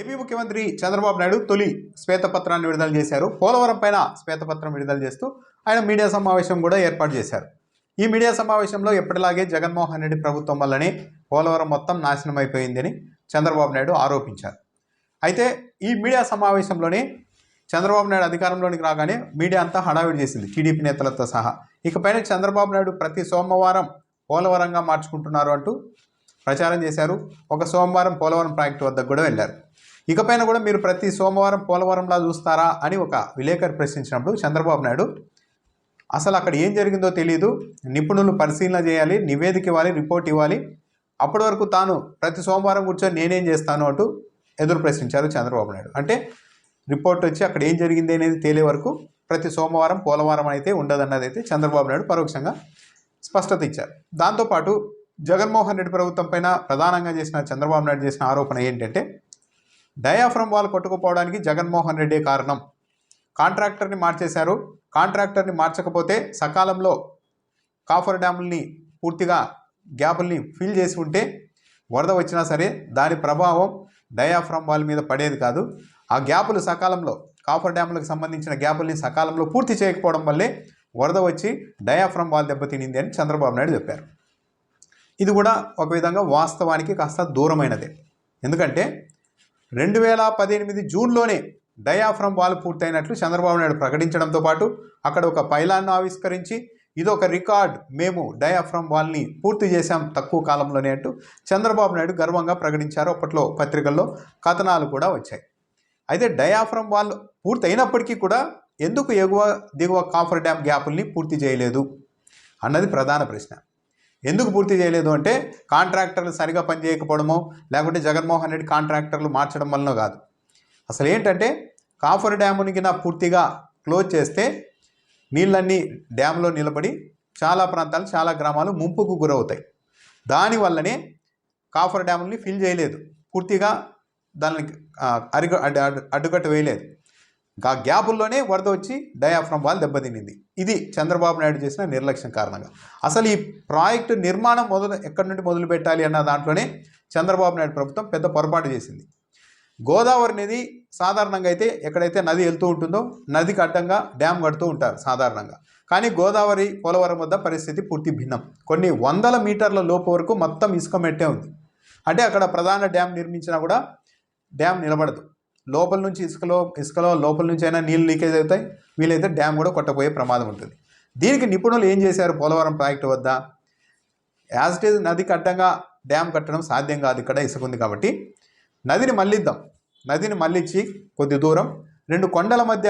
AP ముఖ్యమంత్రి చంద్రబాబు నాయుడు తొలి శ్వేతపత్రాన్ని విడుదల చేశారు. పోలవరం పైన శ్వేతపత్రం విడుదల చేస్తూ ఆయన మీడియా సమావేశం కూడా ఏర్పాటు చేశారు. ఈ మీడియా సమావేశంలో ఎప్పటిలాగే జగన్మోహన్ రెడ్డి ప్రభుత్వం వల్లనే పోలవరం మొత్తం నాశనం అయిపోయిందని చంద్రబాబు నాయుడు ఆరోపించారు. అయితే ఈ మీడియా సమావేశంలోనే చంద్రబాబు నాయుడు అధికారంలోనికి రాగానే మీడియా అంతా హడావిడి చేసింది. టీడీపీ నేతలతో సహా. ఇకపైన చంద్రబాబు నాయుడు ప్రతి సోమవారం పోలవరంగా మార్చుకుంటున్నారు అంటూ ప్రచారం చేశారు. ఒక సోమవారం పోలవరం ప్రాజెక్టు వద్దకు కూడా వెళ్ళారు. ఇకపైన కూడా మీరు ప్రతి సోమవారం పోలవరంలా చూస్తారా అని ఒక విలేకరి ప్రశ్నించినప్పుడు చంద్రబాబు నాయుడు అసలు అక్కడ ఏం జరిగిందో తెలియదు నిపుణులు పరిశీలన చేయాలి నివేదిక ఇవ్వాలి రిపోర్ట్ ఇవ్వాలి. అప్పటి వరకు తాను ప్రతి సోమవారం కూర్చొని నేనేం చేస్తాను అంటూ ఎదురు ప్రశ్నించారు చంద్రబాబు నాయుడు. అంటే రిపోర్ట్ వచ్చి అక్కడ ఏం జరిగింది అనేది తేలే వరకు ప్రతి సోమవారం పోలవరం అయితే ఉండదన్నది అయితే చంద్రబాబు నాయుడు పరోక్షంగా స్పష్టత ఇచ్చారు. దాంతోపాటు జగన్మోహన్ రెడ్డి ప్రభుత్వం పైన ప్రధానంగా చేసిన చంద్రబాబు నాయుడు చేసిన ఆరోపణ ఏంటంటే డయాఫ్రమ్ వాల్ కొట్టుకుపోవడానికి జగన్మోహన్ రెడ్డి కారణం. కాంట్రాక్టర్ని మార్చేశారు. కాంట్రాక్టర్ని మార్చకపోతే సకాలంలో కాఫర్ డ్యాముల్ని పూర్తిగా గ్యాపుల్ని ఫిల్ చేసి ఉంటే వరద వచ్చినా సరే దాని ప్రభావం డయాఫ్రమ్ వాల్ మీద పడేది కాదు. ఆ గ్యాపులు సకాలంలో కాఫర్ డ్యాములకు సంబంధించిన గ్యాపుల్ని సకాలంలో పూర్తి చేయకపోవడం వల్లే వరద వచ్చి డయాఫ్రమ్ వాల్ దెబ్బతినింది అని చంద్రబాబు నాయుడు చెప్పారు. ఇది కూడా ఒక విధంగా వాస్తవానికి కాస్త దూరమైనదే. ఎందుకంటే రెండు వేల పద్దెనిమిది జూన్లోనే డయాఫ్రమ్ వాల్ పూర్తయినట్లు చంద్రబాబు నాయుడు ప్రకటించడంతో పాటు అక్కడ ఒక పైలాన్ను ఆవిష్కరించి ఇదొక రికార్డ్ మేము డయాఫ్రమ్ వాల్ని పూర్తి చేశాం తక్కువ కాలంలోనే అంటూ చంద్రబాబు నాయుడు గర్వంగా ప్రకటించారు. అప్పట్లో పత్రికల్లో కథనాలు కూడా వచ్చాయి. అయితే డయాఫ్రమ్ వాల్ పూర్తయినప్పటికీ కూడా ఎందుకు ఎగువ దిగువ కాఫర్ డ్యామ్ గ్యాపుల్ని పూర్తి చేయలేదు? అన్నది ప్రధాన ప్రశ్న. ఎందుకు పూర్తి చేయలేదు అంటే కాంట్రాక్టర్లు సరిగా పనిచేయకపోవడమో లేకుంటే జగన్మోహన్ రెడ్డి కాంట్రాక్టర్లు మార్చడం వలన కాదు. అసలు ఏంటంటే కాఫర్ డ్యాముని కింద పూర్తిగా క్లోజ్ చేస్తే నీళ్ళన్నీ డ్యామ్లో నిలబడి చాలా ప్రాంతాలు చాలా గ్రామాలు ముంపుకు గురవుతాయి. దానివల్లనే కాఫర్ డ్యాముల్ని ఫిల్ చేయలేదు. పూర్తిగా దానికి అరిగ అడ్డు అడ్డు- అడ్డుకట్ట వేయలేదు. ఆ గ్యాపుల్లోనే వరద వచ్చి డయాఫ్రమ్ వాల్ దెబ్బతినింది. ఇది చంద్రబాబు నాయుడు చేసిన నిర్లక్ష్యం కారణంగా. అసలు ఈ ప్రాజెక్టు నిర్మాణం మొదలు ఎక్కడి నుండి మొదలు పెట్టాలి అన్న దాంట్లోనే చంద్రబాబు నాయుడు ప్రభుత్వం పెద్ద పొరపాటు చేసింది. గోదావరి నది సాధారణంగా అయితే ఎక్కడైతే నది వెళ్తూ ఉంటుందో నదికి అడ్డంగా డ్యామ్ కడుతూ ఉంటారు సాధారణంగా. కానీ గోదావరి పోలవరం వద్ద పరిస్థితి పూర్తి భిన్నం. కొన్ని వందల మీటర్ల లోపు వరకు మొత్తం ఇసుక మెట్టే ఉంది. అంటే అక్కడ ప్రధాన డ్యామ్ నిర్మించినా కూడా డ్యామ్ నిలబడదు. లోపల నుంచి ఇసుకలో ఇసుకలో లోపల నుంచి అయినా నీళ్ళు లీకేజ్ అవుతాయి. వీలైతే డ్యామ్ కూడా కొట్టపోయే ప్రమాదం ఉంటుంది. దీనికి నిపుణులు ఏం చేశారు? పోలవరం ప్రాజెక్టు వద్ద యాజ్ ఇట్ ఈజ్ నదికి అడ్డంగా డ్యామ్ కట్టడం సాధ్యం కాదు. ఇక్కడ ఇసుక ఉంది కాబట్టి నదిని మళ్ళిద్దాం. నదిని మళ్ళించి కొద్ది దూరం రెండు కొండల మధ్య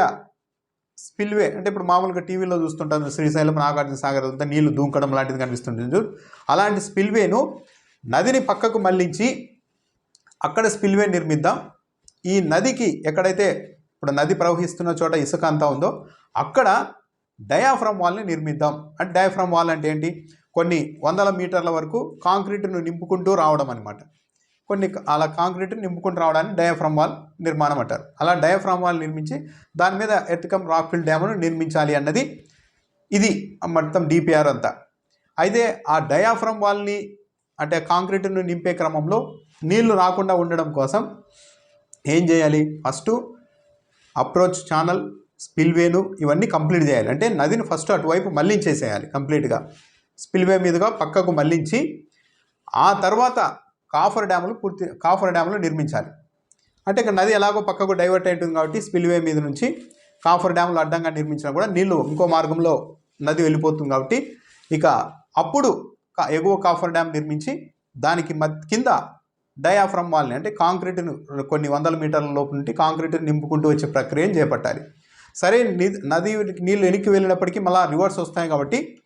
స్పిల్వే అంటే ఇప్పుడు మామూలుగా టీవీలో చూస్తుంటాం శ్రీశైలం నాగార్జున సాగర్ అంతా నీళ్ళు దూకడం లాంటిది కనిపిస్తుంటుంది చూడు. అలాంటి స్పిల్వేను నదిని పక్కకు మళ్ళించి అక్కడ స్పిల్వే నిర్మిద్దాం. ఈ నదికి ఎక్కడైతే ఇప్పుడు నది ప్రవహిస్తున్న చోట ఇసుక అంతా ఉందో అక్కడ డయాఫ్రమ్ వాల్ని నిర్మిద్దాం. అంటే డయాఫ్రమ్ వాల్ అంటే ఏంటి? కొన్ని వందల మీటర్ల వరకు కాంక్రీట్ను నింపుకుంటూ రావడం అనమాట కొన్ని అలా కాంక్రీట్ నింపుకుంటూ రావడానికి డయాఫ్రమ్ వాల్ నిర్మాణం అంటారు. అలా డయాఫ్రమ్ వాల్ నిర్మించి దాని మీద ఎత్కం రాక్ఫిల్ డ్యామ్ను నిర్మించాలి అన్నది ఇది మొత్తం డిపిఆర్ అంతా. అయితే ఆ డయాఫ్రమ్ వాల్ని అంటే కాంక్రీట్ను నింపే క్రమంలో నీళ్ళు రాకుండా ఉండడం కోసం ఏం చేయాలి? ఫస్ట్ అప్రోచ్ ఛానల్ స్పిల్వేను ఇవన్నీ కంప్లీట్ చేయాలి. అంటే నదిని ఫస్ట్ అటువైపు మళ్ళించేసేయాలి కంప్లీట్గా. స్పిల్వే మీదుగా పక్కకు మళ్ళించి ఆ తర్వాత కాఫర్ డ్యాములు పూర్తి కాఫర్ డ్యాములు నిర్మించాలి. అంటే ఇక నది ఎలాగో పక్కకు డైవర్ట్ అవుతుంది కాబట్టి స్పిల్వే మీద నుంచి కాఫర్ డ్యాములు అడ్డంగా నిర్మించినా కూడా నీళ్ళు ఇంకో మార్గంలో నది వెళ్ళిపోతుంది కాబట్టి ఇక అప్పుడు ఎగువ కాఫర్ డ్యామ్ నిర్మించి దానికి మ కింద డయాఫ్రమ్ వాల్ని అంటే కాంక్రీట్ను కొన్ని వందల మీటర్ల లోపు నుండి కాంక్రీట్ని నింపుకుంటూ వచ్చే ప్రక్రియను చేపట్టాలి. సరే ని- నది నీళ్ళు వెనక్కి వెళ్ళినప్పటికీ మళ్ళీ రివర్స్ వస్తాయి కాబట్టి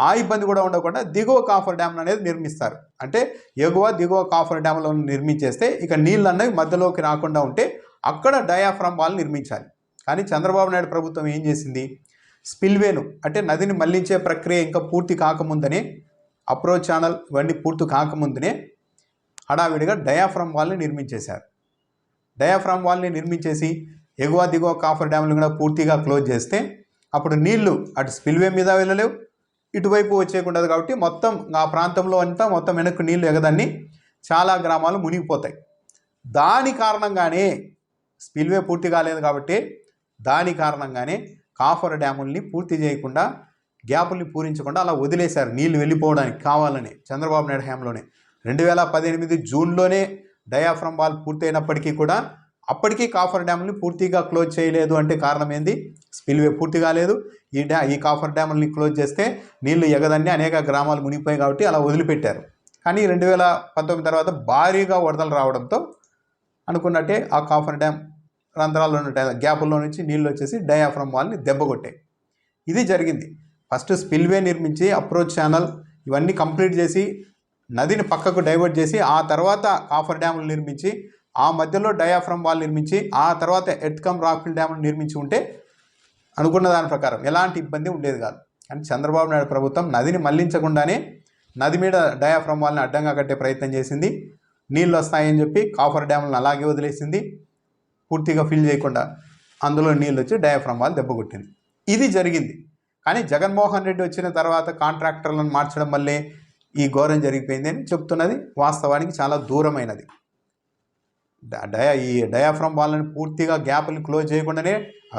ఆ ఇబ్బంది కూడా ఉండకుండా దిగువ కాఫర్ డ్యామ్ అనేది నిర్మిస్తారు. అంటే ఎగువ దిగువ కాఫర్ డ్యామ్లో నిర్మించేస్తే ఇక నీళ్ళు అన్నవి మధ్యలోకి రాకుండా ఉంటే అక్కడ డయాఫ్రమ్ వాల్ నిర్మించాలి. కానీ చంద్రబాబు నాయుడు ప్రభుత్వం ఏం చేసింది? స్పిల్వేను అంటే నదిని మళ్ళించే ప్రక్రియ ఇంకా పూర్తి కాకముందనే అప్రోచ్ ఛానల్ ఇవన్నీ పూర్తి కాకముందునే హడావిడిగా డయాఫ్రమ్ వాల్ని నిర్మించేశారు. డయాఫ్రమ్ వాల్ని నిర్మించేసి ఎగువ దిగువ కాఫర్ డ్యామ్లు కూడా పూర్తిగా క్లోజ్ చేస్తే అప్పుడు నీళ్ళు అటు స్పిల్వే మీద వెళ్ళలేవు ఇటువైపు వచ్చేయకుండదు కాబట్టి మొత్తం ఆ ప్రాంతంలో అంతా మొత్తం వెనక్కి నీళ్ళు ఎగదాన్ని చాలా గ్రామాలు మునిగిపోతాయి. దాని కారణంగానే స్పిల్వే పూర్తి కాలేదు కాబట్టి దాని కారణంగానే కాఫర్ డ్యాముల్ని పూర్తి చేయకుండా గ్యాపుల్ని పూరించకుండా అలా వదిలేశారు నీళ్ళు వెళ్ళిపోవడానికి కావాలని చంద్రబాబు నాయుడు హయాంలోనే. రెండు వేల పద్దెనిమిది జూన్లోనే డయాఫ్రమ్ వాల్ పూర్తయినప్పటికీ కూడా అప్పటికీ కాఫర్ డ్యామ్ని పూర్తిగా క్లోజ్ చేయలేదు అంటే కారణం ఏంది? స్పిల్వే పూర్తి కాలేదు. ఈ డ్యా ఈ కాఫర్ డ్యాముల్ని క్లోజ్ చేస్తే నీళ్ళు ఎగదన్ని అనేక గ్రామాలు మునిగిపోయాయి కాబట్టి అలా వదిలిపెట్టారు. కానీ రెండు వేల పంతొమ్మిది తర్వాత భారీగా వరదలు రావడంతో అనుకున్నట్టే ఆ కాఫర్ డ్యామ్ రంధ్రాల్లో ఉన్న గ్యాపుల్లో నుంచి నీళ్ళు వచ్చేసి డయాఫ్రమ్ వాల్ని దెబ్బకొట్టాయి. ఇది జరిగింది. ఫస్ట్ స్పిల్వే నిర్మించి అప్రోచ్ ఛానల్ ఇవన్నీ కంప్లీట్ చేసి నదిని పక్కకు డైవర్ట్ చేసి ఆ తర్వాత కాఫర్ డ్యాములు నిర్మించి ఆ మధ్యలో డయాఫ్రమ్ వాల్ నిర్మించి ఆ తర్వాత ఎర్త్కమ్ రాక్ఫిల్ డ్యాములు నిర్మించి ఉంటే అనుకున్న దాని ప్రకారం ఎలాంటి ఇబ్బంది ఉండేది కాదు. కానీ చంద్రబాబు నాయుడు ప్రభుత్వం నదిని మళ్ళించకుండానే నది మీద డయాఫ్రమ్ వాల్ని అడ్డంగా కట్టే ప్రయత్నం చేసింది. నీళ్ళు వస్తాయని చెప్పి కాఫర్ డ్యాములను అలాగే వదిలేసింది. పూర్తిగా ఫిల్ చేయకుండా అందులో నీళ్ళు వచ్చి డయాఫ్రమ్ వాల్ దెబ్బకొట్టింది ఇది జరిగింది. కానీ జగన్మోహన్ రెడ్డి వచ్చిన తర్వాత కాంట్రాక్టర్లను మార్చడం వల్లే ఈ ఘోరం జరిగిపోయింది అని చెప్తున్నది వాస్తవానికి చాలా దూరమైనది. డయా ఈ డయాఫ్రమ్ వాల్ని పూర్తిగా గ్యాపుల్ని క్లోజ్ చేయకుండానే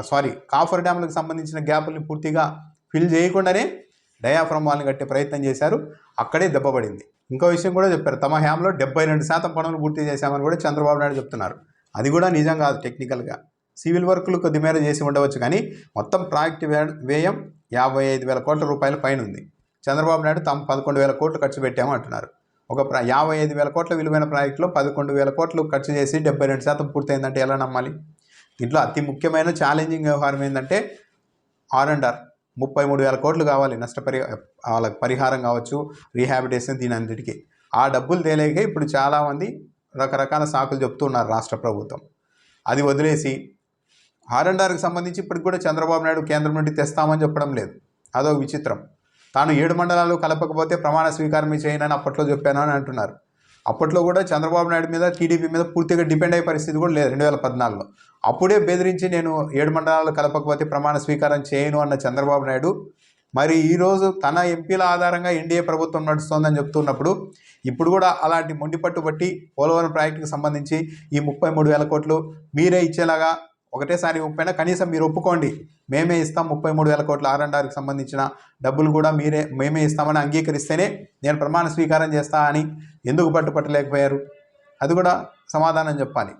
సారీ కాఫర్ డ్యాములకు సంబంధించిన గ్యాపుల్ని పూర్తిగా ఫిల్ చేయకుండానే డయాఫ్రమ్ వాల్ని కట్టే ప్రయత్నం చేశారు. అక్కడే దెబ్బపడింది ఇంకో విషయం కూడా చెప్పారు. తమ హ్యాంలో డెబ్బై రెండు శాతం పనులు పూర్తి చేశామని కూడా చంద్రబాబు నాయుడు చెప్తున్నారు. అది కూడా నిజం కాదు టెక్నికల్గా. సివిల్ వర్కులు కొద్ది మేర చేసి ఉండవచ్చు కానీ మొత్తం ప్రాజెక్ట్ వ్యయం యాభై ఐదు వేల కోట్ల రూపాయల పైన ఉంది. చంద్రబాబు నాయుడు తాము పదకొండు వేల కోట్లు ఖర్చు పెట్టాము అంటున్నారు. ఒక యాభై ఐదు వేల కోట్ల విలువైన ప్రాజెక్టులో పదకొండు వేల కోట్లు ఖర్చు చేసి డెబ్బై రెండు శాతం పూర్తయిందంటే ఎలా నమ్మాలి? దీంట్లో అతి ముఖ్యమైన ఛాలెంజింగ్ వ్యవహారం ఏంటంటే ఆర్ అండ్ ఆర్. ముప్పై మూడు వేల కోట్లు కావాలి నష్టపరి వాళ్ళకి పరిహారం కావచ్చు రీహాబిటేషన్ దీని అన్నిటికీ ఆ డబ్బులు తేలేక ఇప్పుడు చాలామంది రకరకాల సాకులు చెప్తున్నారు రాష్ట్ర ప్రభుత్వం. అది వదిలేసి ఆర్ అండ్ ఆర్కి సంబంధించి ఇప్పటికి కూడా చంద్రబాబు నాయుడు కేంద్రం నుండి తెస్తామని చెప్పడం లేదు. అదొక విచిత్రం. తాను ఏడు మండలాలు కలపకపోతే ప్రమాణ స్వీకారం చేయనని అప్పట్లో చెప్పాను అని అంటున్నారు. అప్పట్లో కూడా చంద్రబాబు నాయుడు మీద టీడీపీ మీద పూర్తిగా డిపెండ్ అయ్యే పరిస్థితి కూడా లేదు రెండు వేల పద్నాలుగులో. అప్పుడే బెదిరించి నేను ఏడు మండలాలు కలపకపోతే ప్రమాణ స్వీకారం చేయను అన్న చంద్రబాబు నాయుడు మరి ఈరోజు తన ఎంపీల ఆధారంగా ఎన్డీఏ ప్రభుత్వం నడుస్తోందని చెప్తున్నప్పుడు ఇప్పుడు కూడా అలాంటి మొండిపట్టు బట్టి పోలవరం ప్రాజెక్టుకు సంబంధించి ఈ ముప్పై మూడు వేల కోట్లు మీరే ఇచ్చేలాగా ఒకటేసారి ఒప్పైనా కనీసం మీరు ఒప్పుకోండి. మేమే ఇస్తాం ముప్పై మూడు వేల కోట్ల ఆర్ఎండ్ఆర్కి సంబంధించిన డబ్బులు కూడా మీరే మేమే ఇస్తామని అంగీకరిస్తేనే నేను ప్రమాణ స్వీకారం చేస్తా అని ఎందుకు పట్టుపట్టలేకపోయారు? అది కూడా సమాధానం చెప్పాలి.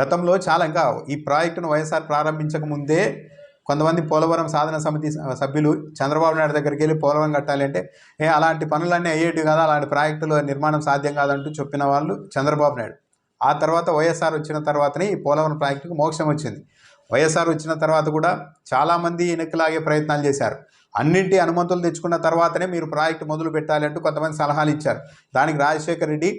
గతంలో చాలా ఇంకా ఈ ప్రాజెక్టును వైఎస్ఆర్ ప్రారంభించక ముందే కొంతమంది పోలవరం సాధన సమితి స- సభ్యులు చంద్రబాబు నాయుడు దగ్గరికి వెళ్ళి పోలవరం కట్టాలి అంటే ఏ అలాంటి పనులన్నీ అయ్యేటివి కదా? అలాంటి ప్రాజెక్టులు నిర్మాణం సాధ్యం కాదంటూ చెప్పిన వాళ్ళు చంద్రబాబు నాయుడు. ఆ తర్వాత వైఎస్ఆర్ వచ్చిన తర్వాతనే ఈ పోలవరం ప్రాజెక్టుకు మోక్షం వచ్చింది. వైఎస్ఆర్ వచ్చిన తర్వాత కూడా చాలామంది వెనక్కిలాగే ప్రయత్నాలు చేశారు. అన్నింటి అనుమతులు తెచ్చుకున్న తర్వాతనే మీరు ప్రాజెక్టు మొదలు పెట్టాలి అంటూ కొంతమంది సలహాలు ఇచ్చారు. దానికి రాజశేఖర రెడ్డి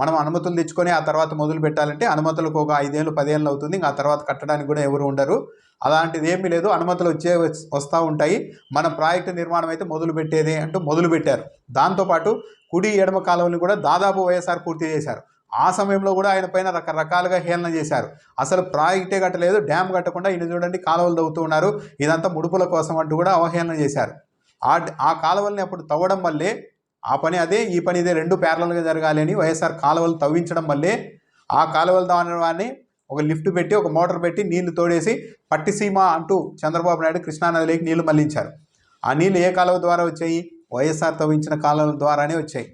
మనం అనుమతులు తెచ్చుకొని ఆ తర్వాత మొదలు పెట్టాలంటే అనుమతులకు ఒక ఐదేళ్ళు పదేళ్ళు అవుతుంది. ఆ తర్వాత కట్టడానికి కూడా ఎవరు ఉండరు. అలాంటిది ఏమీ లేదు. అనుమతులు వచ్చే వస్తూ ఉంటాయి. మన ప్రాజెక్టు నిర్మాణం అయితే మొదలు పెట్టేదే అంటూ మొదలు పెట్టారు. దాంతోపాటు కుడి ఎడమ కాలువని కూడా దాదాపు వైఎస్ఆర్ పూర్తి చేశారు. ఆ సమయంలో కూడా ఆయన పైన రకరకాలుగా హేళన చేశారు. అసలు ప్రాజెక్టే కట్టలేదు డ్యామ్ కట్టకుండా ఈయన చూడండి కాలువలు తవ్వుతూ ఉన్నారు ఇదంతా ముడుపుల కోసం అంటూ కూడా అవహేళన చేశారు. ఆ ఆ కాలువల్ని అప్పుడు తవ్వడం వల్లే ఆ పని అదే ఈ పని ఇదే రెండు ప్యారలల్గా జరగాలి అని వైఎస్ఆర్ కాలువలు తవ్వించడం వల్లే ఆ కాలువలు తవ్వడాన్ని ఒక లిఫ్ట్ పెట్టి ఒక మోటార్ పెట్టి నీళ్ళు తోడేసి పట్టిసీమ అంటూ చంద్రబాబు నాయుడు కృష్ణానదిలోకి నీళ్ళు మళ్ళించారు. ఆ నీళ్ళు ఏ కాలువ ద్వారా వచ్చాయి? వైఎస్ఆర్ తవ్వించిన కాలువల ద్వారానే వచ్చాయి.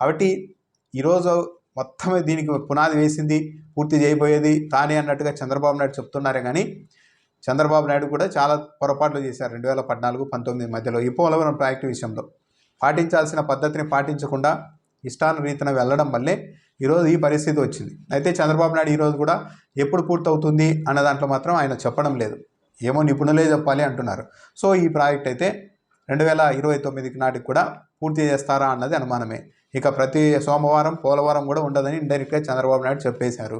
కాబట్టి ఈరోజు మొత్తం దీనికి పునాది వేసింది పూర్తి చేయబోయేది. తానే అన్నట్టుగా చంద్రబాబు నాయుడు చెప్తున్నారే కానీ చంద్రబాబు నాయుడు కూడా చాలా పొరపాట్లు చేశారు రెండు వేల పద్నాలుగు పంతొమ్మిది మధ్యలో. ఈ పోలవరం ప్రాజెక్టు విషయంలో. పాటించాల్సిన పద్ధతిని పాటించకుండా ఇష్టాను రీతిన వెళ్ళడం వల్లే ఈరోజు ఈ పరిస్థితి వచ్చింది. అయితే చంద్రబాబు నాయుడు ఈరోజు కూడా ఎప్పుడు పూర్తవుతుంది అన్న దాంట్లో మాత్రం ఆయన చెప్పడం లేదు. ఏమో నిపుణులే చెప్పాలి అంటున్నారు. సో ఈ ప్రాజెక్ట్ అయితే రెండు వేల ఇరవై తొమ్మిదికి నాటికి కూడా పూర్తి చేస్తారా అన్నది అనుమానమే. ఇక ప్రతి సోమవారం పోలవరం కూడా ఉండదని ఇండైరెక్ట్గా చంద్రబాబు నాయుడు చెప్పేశారు.